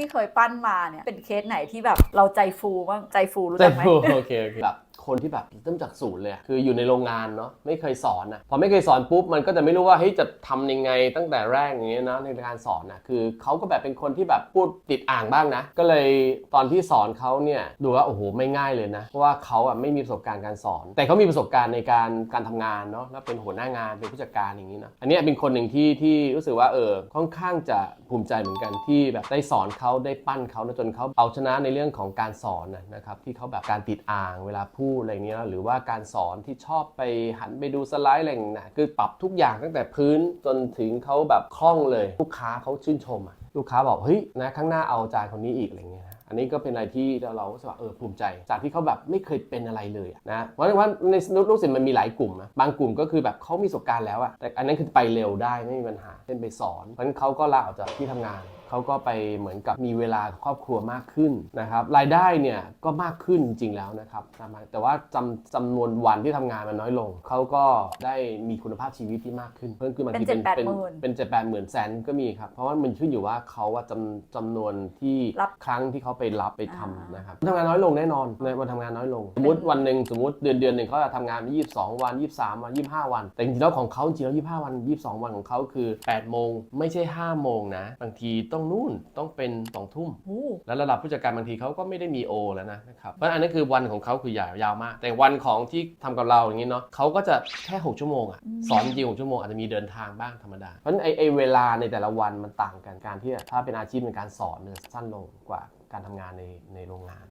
ที่เคยปั้นมาเนี่ยเป็นเคสไหนที่แบบเราใจฟูบ้างใจฟูรู้จักไหมฟูโอเคโอเคแบบคนที่แบบเริ่มจากศูนย์เลยคืออยู่ในโรงงานเนาะไม่เคยสอนอะพอไม่เคยสอนปุ๊บมันก็จะไม่รู้ว่าเฮ้ยจะทำยังไงตั้งแต่แรกอย่างเงี้ยนะในการสอนอะคือเขาก็แบบเป็นคนที่แบบพูดติดอ่างบ้างนะ ก็เลยตอนที่สอนเขาเนี่ยดูว่าโอ้โหไม่ง่ายเลยนะเพราะว่าเขาอะไม่มีประสบการณ์การสอน แต่เขามีประสบการณ์ในการการทำงานเนาะแล้วเป็นหัวหน้างานเป็นผู้จัดการอย่างนี้นะอันนี้เป็นคนหนึ่งที่ที่รู้สึกว่าเออค่อนข้างจะ ภูมิใจเหมือนกันที่แบบได้สอนเขาได้ปั้นเขานะจนเขาเอาชนะในเรื่องของการสอนนะครับที่เขาแบบการติดอ่างเวลาพูดอะไรเงี้ยหรือว่าการสอนที่ชอบไปหันไปดูสไลด์อะไรอย่างเงี้ยนะคือปรับทุกอย่างตั้งแต่พื้นจนถึงเขาแบบคล่องเลย ลูกค้าเขาชื่นชมอะลูกค้าบอกเฮ้ยนะข้างหน้าเอาอาจารย์คนนี้อีกอะไรเงี้ยอันนี้ก็เป็นอะไรที่เรารู้สึกว่าเออภูมิใจ จากที่เขาแบบไม่เคยเป็นอะไรเลยอะนะเพราะว่าในลูกศิษย์มันมีหลายกลุ่มนะบางกลุ่มก็คือแบบเขามีประสบการณ์แล้วอะแต่อันนั้นคือไปเร็วได้ไม่มีปัญหาเช่นไปสอนเพราะฉะนั้นเขาก็ลาออกจากที่ทำงานเขาก็ไปเหมือนกับมีเวลากับครอบครัวมากขึ้นนะครับรายได้เนี่ยก็มากขึ้นจริงๆแล้วนะครับแต่ว่าจำจำนวนวันที่ทำงานมันน้อยลง เขาก็ได้มีคุณภาพชีวิตที่มากขึ้น เพิ่มขึ้นบางทีเป็นเป็น7-8หมื่นเป็นเจ็ดแปดหมื่นแสนก็มีครับเพราะว่ามันขึ้นอยู่ว่าเขาว่าจำจำนวนที่รับครั้งที่เขาไปรับไปทำอ่านนะครับทำงานน้อยลงแน่นอนในวันทำงานน้อยลง สมมติวันหนึ่งสมมติเดือนเดือนหนึ่งเขาจะทำงาน 22 วัน 23 วัน 25 วัน แต่จริงๆแล้วของเขาจริงๆแล้ว25 วัน 22 วันของเขาคือ8โมงไม่ใช่ 5 โมงนะบางทีต้องนู่นต้องเป็น2ทุ่มโอ้แล้วระดับผู้จัดการบางทีเขาก็ไม่ได้มีโอแล้วนะนะครับเพราะฉะนั้นอันนั้นคือวันของเขาคือยาวยาวมาก แต่วันของที่ทำกับเราอย่างนี้เนาะเขาก็จะแค่6ชั่วโมงอะสอนจริง6ชั่วโมงอาจจะมีเดินทางบ้างธรรมดาเพราะฉะนั้นไอไอเวลาในแต่ละวันมันต่างกันการที่ถ้าเป็นอาชีพในการสอนเนี่ยสั้นลงกว่าการทำงานในในโรงงาน